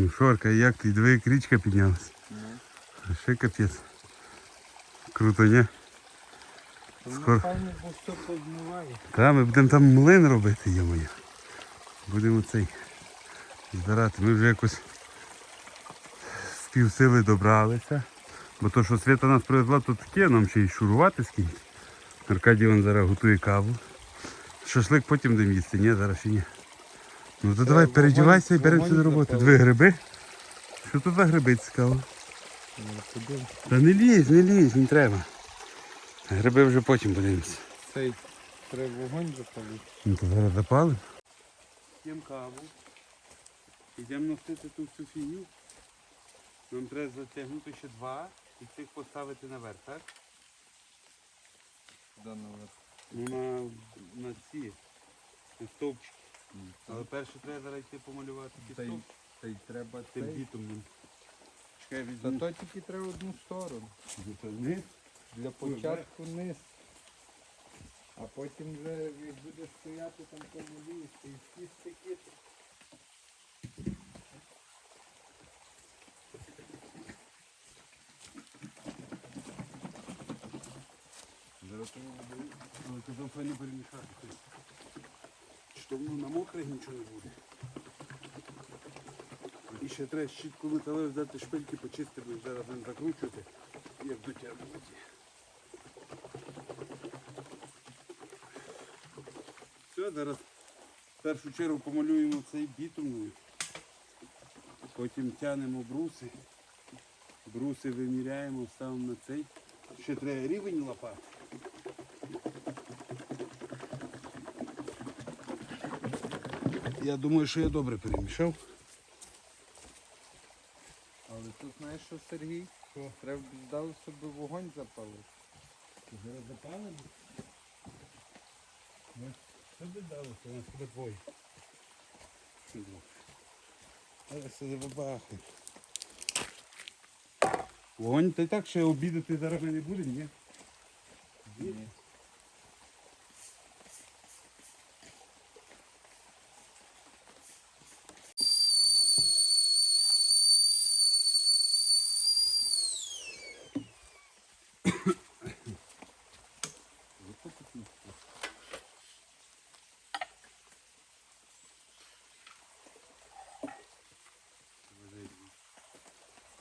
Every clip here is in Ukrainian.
Ну шорка, як ти? Як річка піднялась. Ну. Ще капець. Круто, ні? Скоро. Та, ми будемо там млин робити, є моє. Будемо цей збирати. Ми вже якось з півсили добралися. Бо то, що Свята нас привезла, то таке, нам ще й шурувати скільки. Аркадій зараз готує каву. Шашлик потім їсти, ні, зараз ще ні. Ну то давай вогонь- передівайся і беремося до роботи. запалимо. Дві гриби. Що тут за гриби цікаво? Ну. Та не лізь, не лізь, не треба. Гриби вже потім подивимося. Цей треба вогонь запалити. Ну то зараз запали. П'ємо каву. Йдемо носити ту всю фігню. Нам треба затягнути ще два і цих поставити наверх, так? Куди наверх? Ну на, на ці на стовпчики. Але перше треба зараз йти помалювати Та й, стовпчики. та й треба Тим цей. бітумом. Чекай, Та візьму. то тільки треба одну сторону. Ну. Для початку низ. А потім вже як буде стояти там помолюєш, і всі стики. Зараз треба буде, але казав файно перемішати. То воно на мокре нічого не буде. І ще треба щітку металеву взяти шпильки, почистити, бо зараз будемо закручувати, як дотягнути. Все, зараз в першу чергу помалюємо цей бітумною. Потім тянемо бруси. Бруси виміряємо, ставимо на цей. Ще треба рівень лопати. Я думаю, що я добре перемішав. Але тут знаєш що, Сергій? Що? Треба б здали собі вогонь запалити. Зараз запалимо. Що би дало, у нас буде двоє. Зараз це забабахне. Вогонь, та й так ще обідати зараз не будемо, ні? Ні.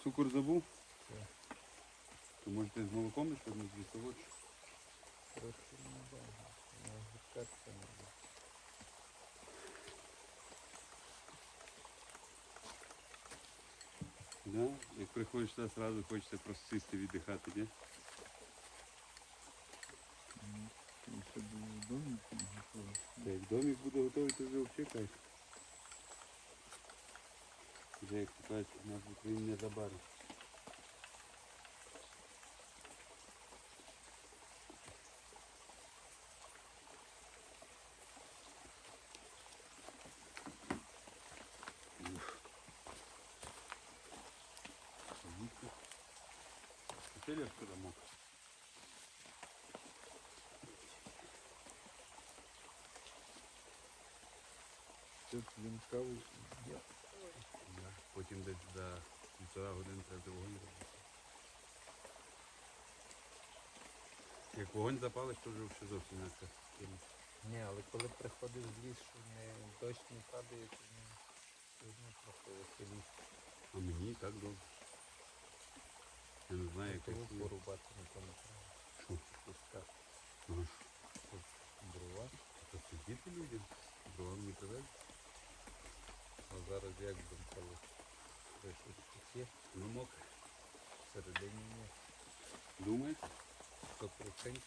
Цукор забув? Так. То можете з молоком, щоб не дві солодші. Трохи не знаю. Може перце не буде. Да? Як приходиш сюди, одразу хочеться просто сісти віддихати, ні? Ну. Та як домик буде готовий, то вже взагалі кайф. Вже як кажуть, у нас в Україні не забарить. Теперь откуда мог? Тут він каву. Потім десь за півтора години треба вогонь робити. Як вогонь запалиш, то вже все зовсім інакше. Ні, але коли приходиш в ліс, що не, дощ не падає, то не, не трохи веселіше. А мені так добре. Я не знаю, як собі. порубати то не треба. Пускати. Тут дрова. Та сидіти людям, дровам не привезли. А зараз як будемо палити? Треба. Ну мокре. Всередині ні. Думаєте? 100%. чекай,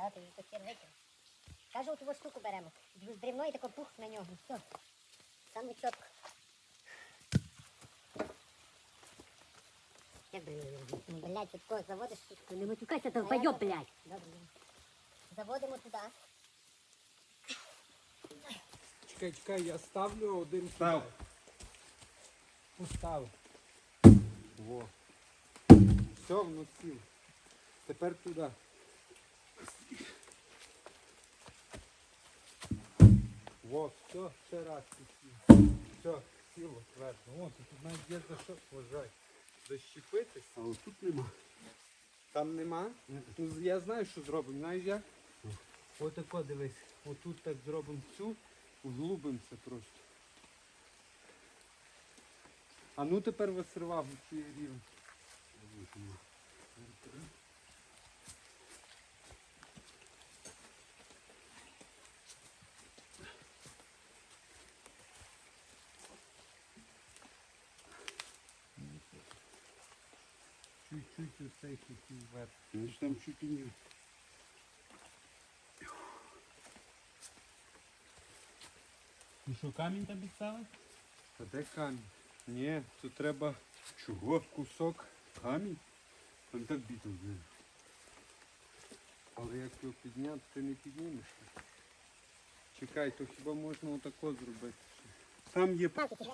Та, ти то хер викинь. Кажу, ту штуку беремо. З дрібної тако пух на нього. Все. Саме чітко. Як блядь, ну, блядь, чітко заводиш штуку. Не матюкайся, я так- блядь. Добре. Заводимо туди. Чекай, чекай, я ставлю один Став. сюди. Поставив. Во. Все, воно сів. Тепер туди. Во, все, ще раз сів. Все, сіло твердо. О, тут навіть є за що вважай. Защепитись. А от тут нема. Там нема? Ну, я знаю, що зробимо. Знаєш як? Отако дивись. Отут так зробимо цю, углубимося просто. А ну тепер висривав цей рівень. Вверх. Ну ж там чуть і ні. Ну що, камінь там підставив? А де камінь? Ні, тут треба Чого? кусок. Камінь? Там так біто вже. Але як його підняти, ти не піднімеш. Чекай, то хіба можна отако зробити? Там є Палки ті.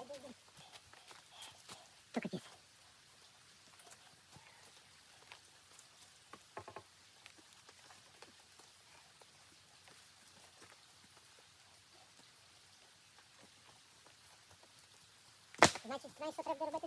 Тільки ті.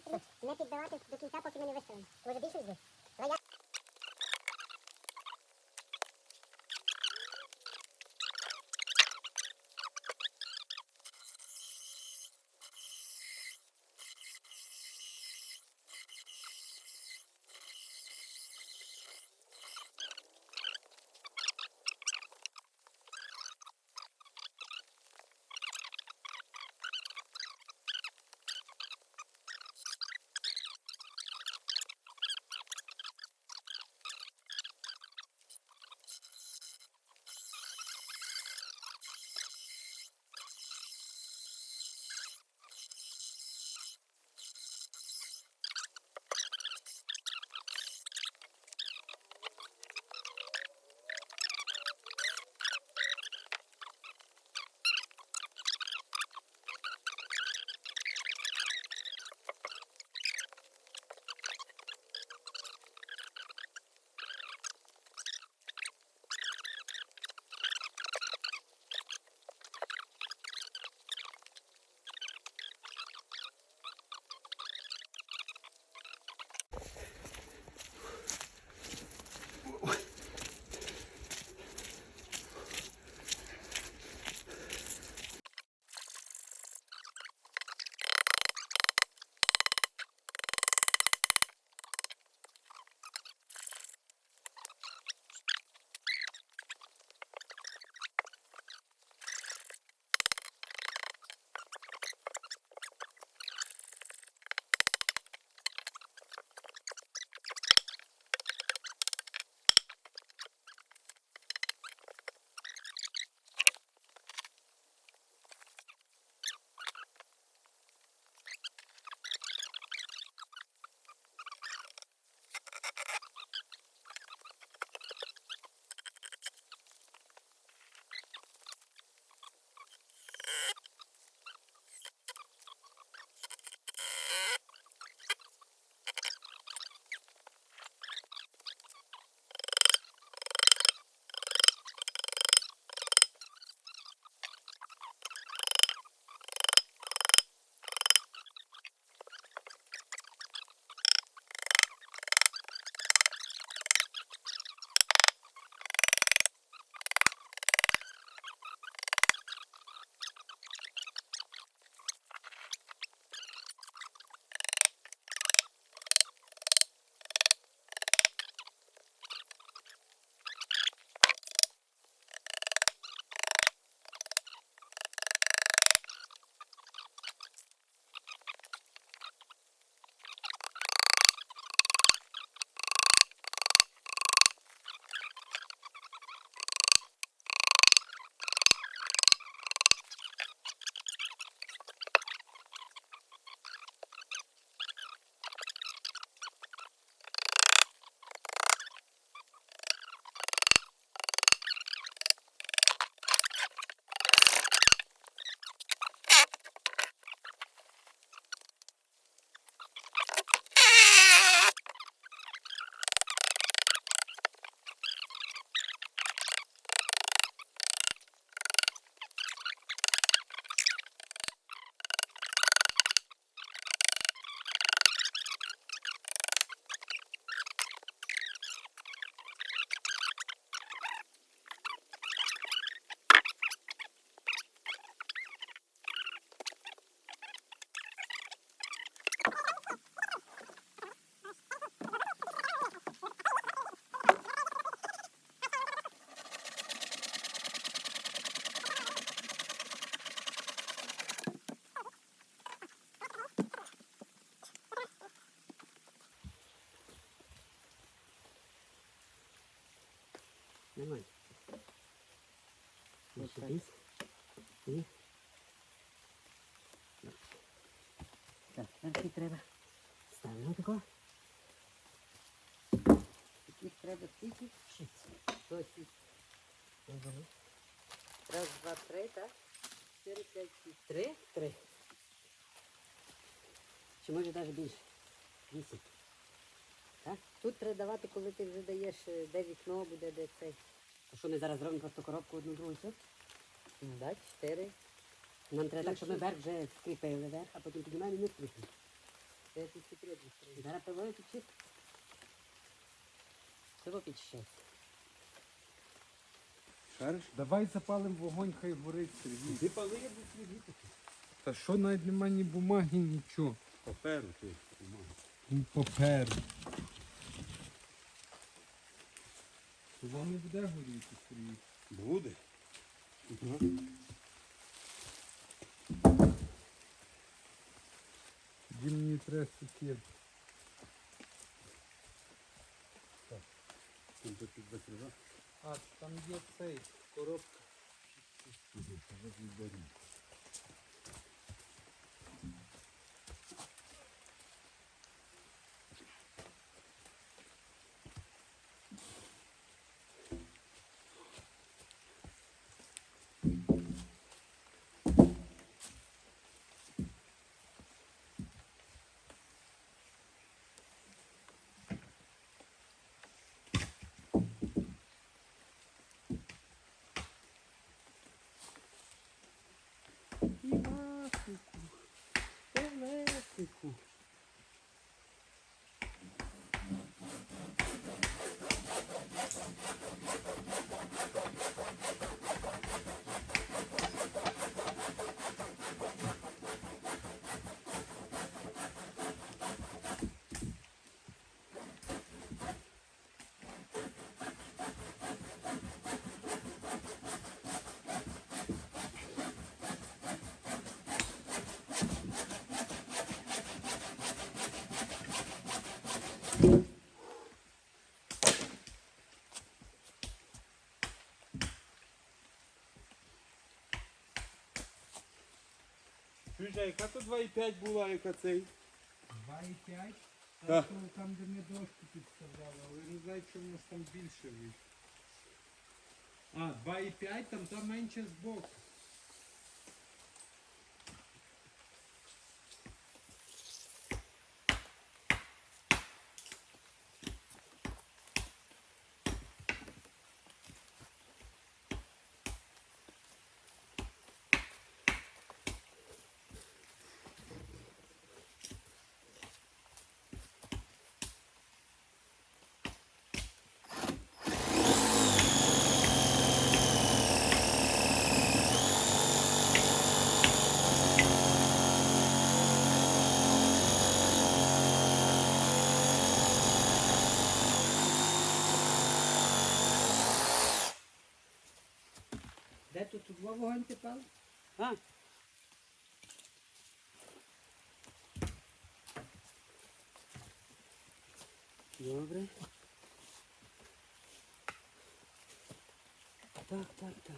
Нормально. І сюди. І. Так, верхи треба. Ставимо тако. Їх треба скільки? Шість. Ага. Раз, два, три, так? Чотири, п'ять, шість. Три? Три. Чи може навіть більше? Вісім. Так? Тут треба давати, коли ти вже даєш, е, де вікно буде, де цей. А що ми зараз зробимо просто коробку одну другу? Ну, так, чотири. Нам треба так, щоб ми верх вже скріпили верх, а потім піднімаємо і не скріпимо. Це тут потрібно. Зараз пилою підчистити. Цього підчищається. Шариш? Давай запалимо вогонь, хай горить Сергій. Ти пали, я буду свідити. Та що навіть немає ні бумаги, нічого. Паперу ти. Паперу. Того не буде горіти, Сергій. Буде. Тоді мені треба сукір. Там тут басива. А, там є цей, коробка. Івасику, 辛苦 а яка то 2,5 була, яка цей? 2,5. Так. Там, де ми дошку підставляли, але не знаю, що у нас там більше вийшло. А, 2,5, там там менше збоку. Два вогонь тепер? А? Добре. Так, так, так.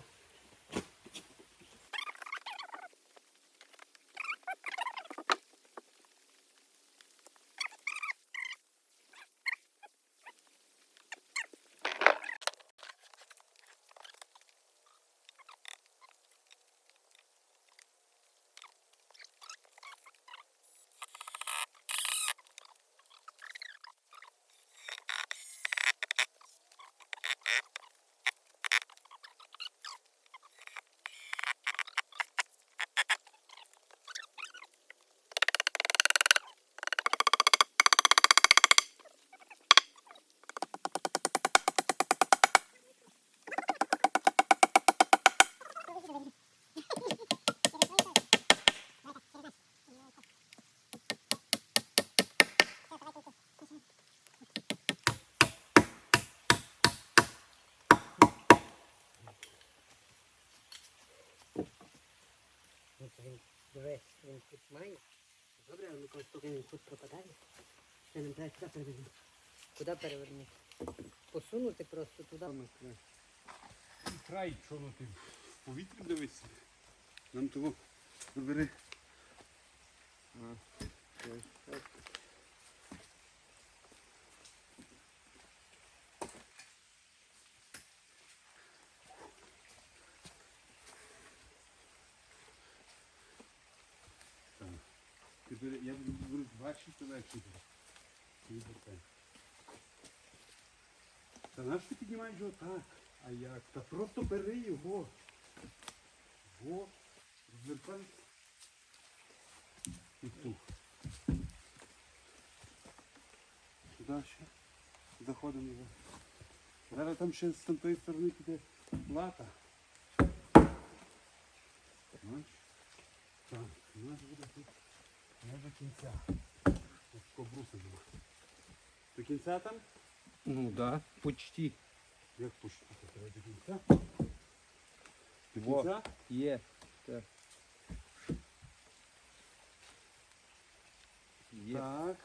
От він, дивись, має. Добре, але коли він тут пропадає, це не треба сюди перевернути. Куди перевернути? Посунути просто туди. І край, ну ти в повітрі дивишся. Нам того забери. А, так, так. Ти бери, я бачити, то буде. Та наш ти піднімаєш його так. А як? Та просто бери його. Во, розвертай. І ту. Сюди ще. Заходимо його. Зараз там ще з тої сторони піде лата. Так, у нас буде тут не до кінця. Ось кобруса нема. До кінця там? Ну да, почти. Як пустити? Треба до кінця. До Во. кінця? Є. Так. Є. Так.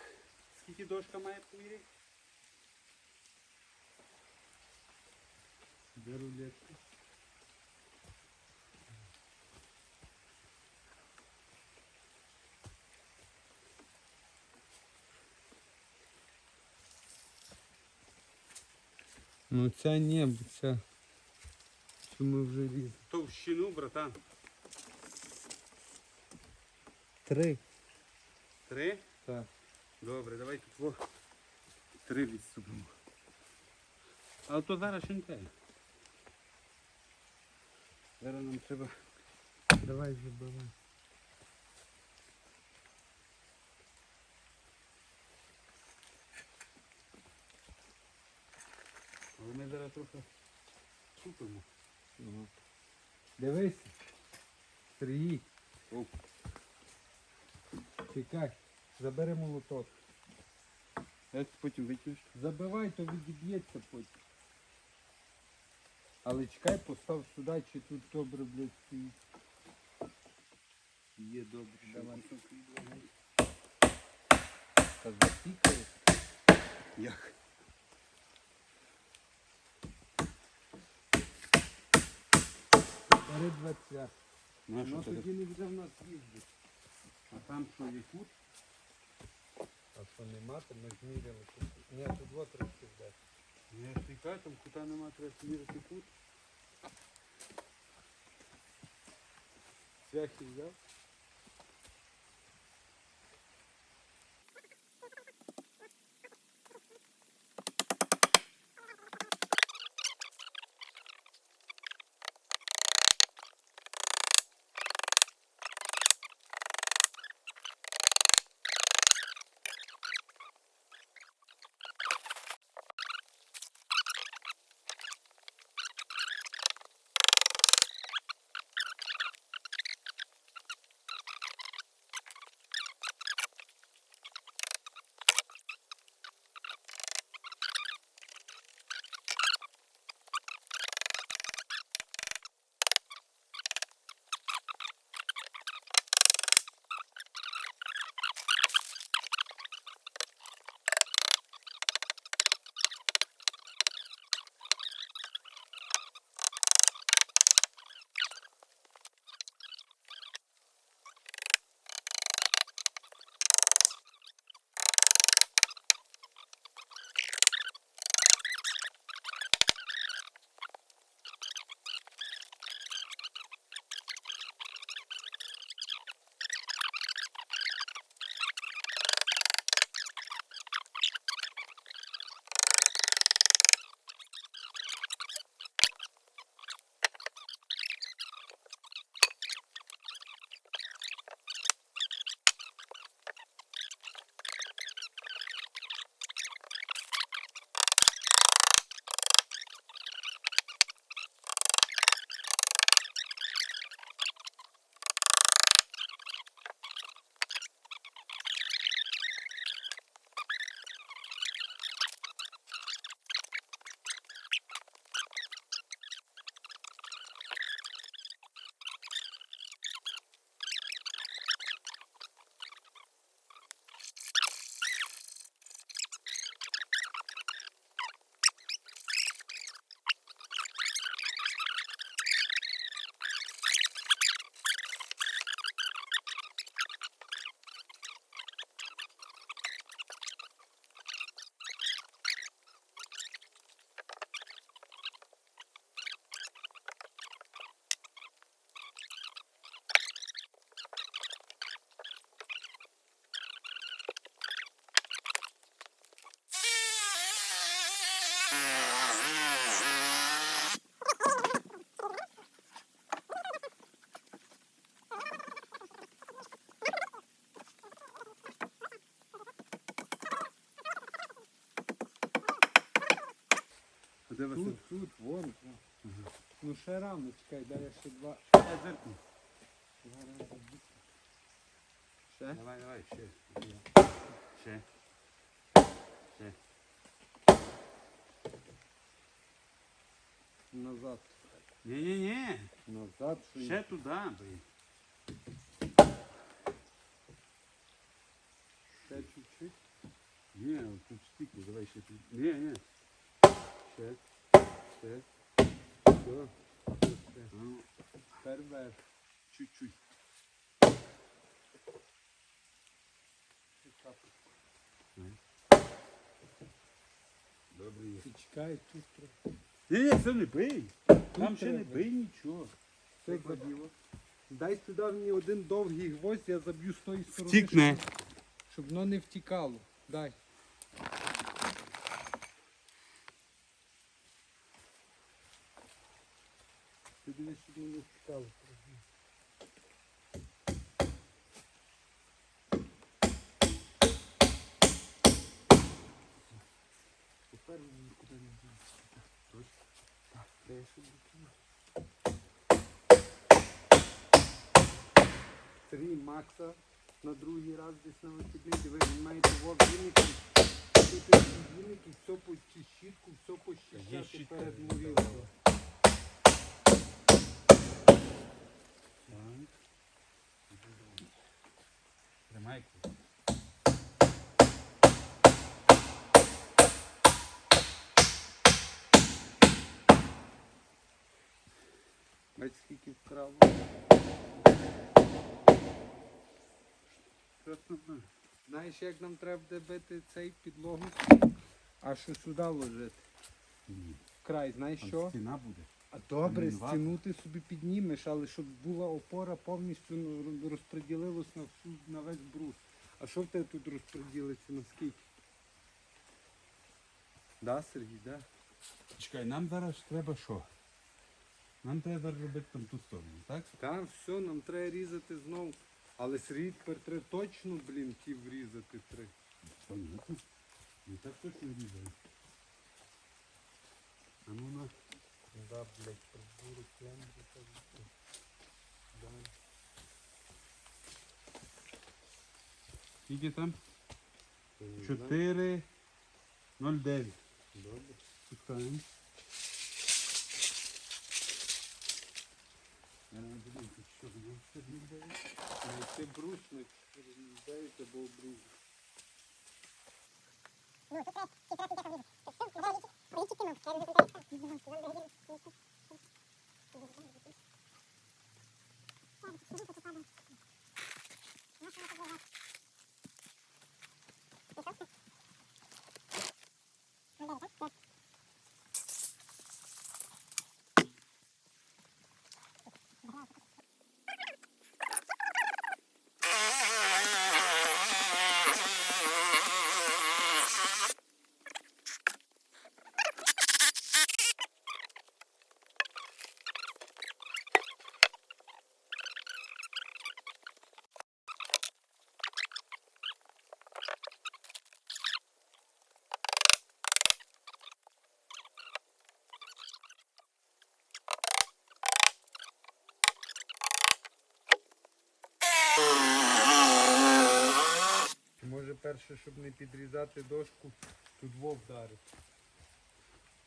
Скільки дошка має поміряти? Де рулетка? Ну ця не, бо ця. Цю ми вже різали. Товщину, братан. Три. Три? Так. Добре, давай тут во. Три відступимо. Але то зараз ще не треба. Зараз нам треба. Давай забивай. Але ми зараз трохи супимо. Ага. Дивись. Сергій. О. Чекай. Забери молоток. Як потім витягнеш? Забивай, то відіб'ється потім. Але чекай, постав сюди, чи тут добре, блядь, стоїть. Є добре. Давай. Та запікає. Як? Бери 20. Ну, а що Ну це? тоді не буде в нас їздити. А там що є кут? А що нема, то ми зміряли. Ні, тут два трошки вдати. Я ж ти кажу, там кута нема, треба міряти кут. Цвяхи взяв. Де Василь? Тут, тут, вон. вон. Ну ще рано, чекай, дай я ще два. Я зеркну. два рази бігти. Ще? Давай, давай, ще. Ще. Ще. Назад. Ні-ні-ні. Назад. що Ще є. туди, блін. Ще чуть-чуть. Ні, тут стільки, давай ще тут. Ні, ні. Ще. Все. Ну, Тепер вверх. чуть-чуть. Добре. Ти чекай, тут треба. Ні, це не бий. Там ще не бий нічого. Все забіло. Дай сюди мені один довгий гвоздь, я заб'ю з тої сторони. Втікне. Щоб воно не втікало. Дай. Сергій Макса на другий раз десь на вихідний. Диви, він має того віники. Тут віники, все по щітку, все Є пощищати перед да. морілкою. Так. Тримай. Бач, скільки вкрало. Знаєш, як нам треба буде бити цей підлогу? А що сюди ложити? Ні. Край, знаєш Там що? стіна буде. А добре, стіну ти собі піднімеш, але щоб була опора повністю ну, розподілилась на всю на весь брус. А що в тебе тут розподілиться на скільки? Да, Сергій, да? Чекай, нам зараз треба що? Нам треба зараз робити там ту сторону, так? Там все, нам треба різати знову. Але Сергій тепер треба точно, блін, ті врізати три. Понятно. Не так точно різали. А ну на. Да, блядь, прибури клембри. Да. Скільки там? Знаю. 4, 0,9. Добре. Пускаємо. Зараз ми будемо тут що буде. Це 0,9. Знайти брус на 4 або обрізати. Ну, тут треба, тут треба піде врізати. Так, все, давай, політики нам, я розумію. Може перше, щоб не підрізати дошку, тут вов вдарить.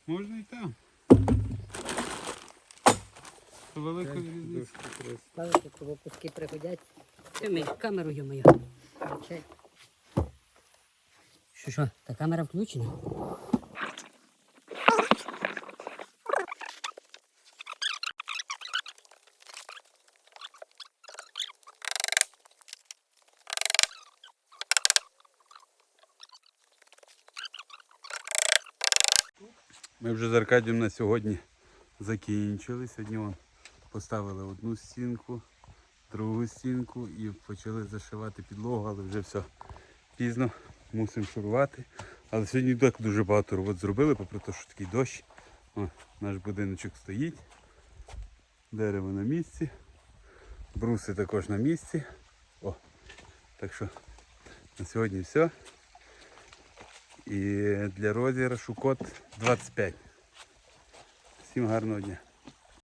Можна і там. Це велика різниця. Ставити, коли куски пригодять. Ти камеру є мою. Що, що, та камера включена? Ми вже з Аркадієм на сьогодні закінчили. Сьогодні вон поставили одну стінку, другу стінку і почали зашивати підлогу, але вже все пізно, мусимо шурувати. Але сьогодні так дуже багато робот зробили, попри те, що такий дощ. О, наш будиночок стоїть, дерево на місці, бруси також на місці. О, так що на сьогодні все. І для розіграшу код 25. Всім гарного дня.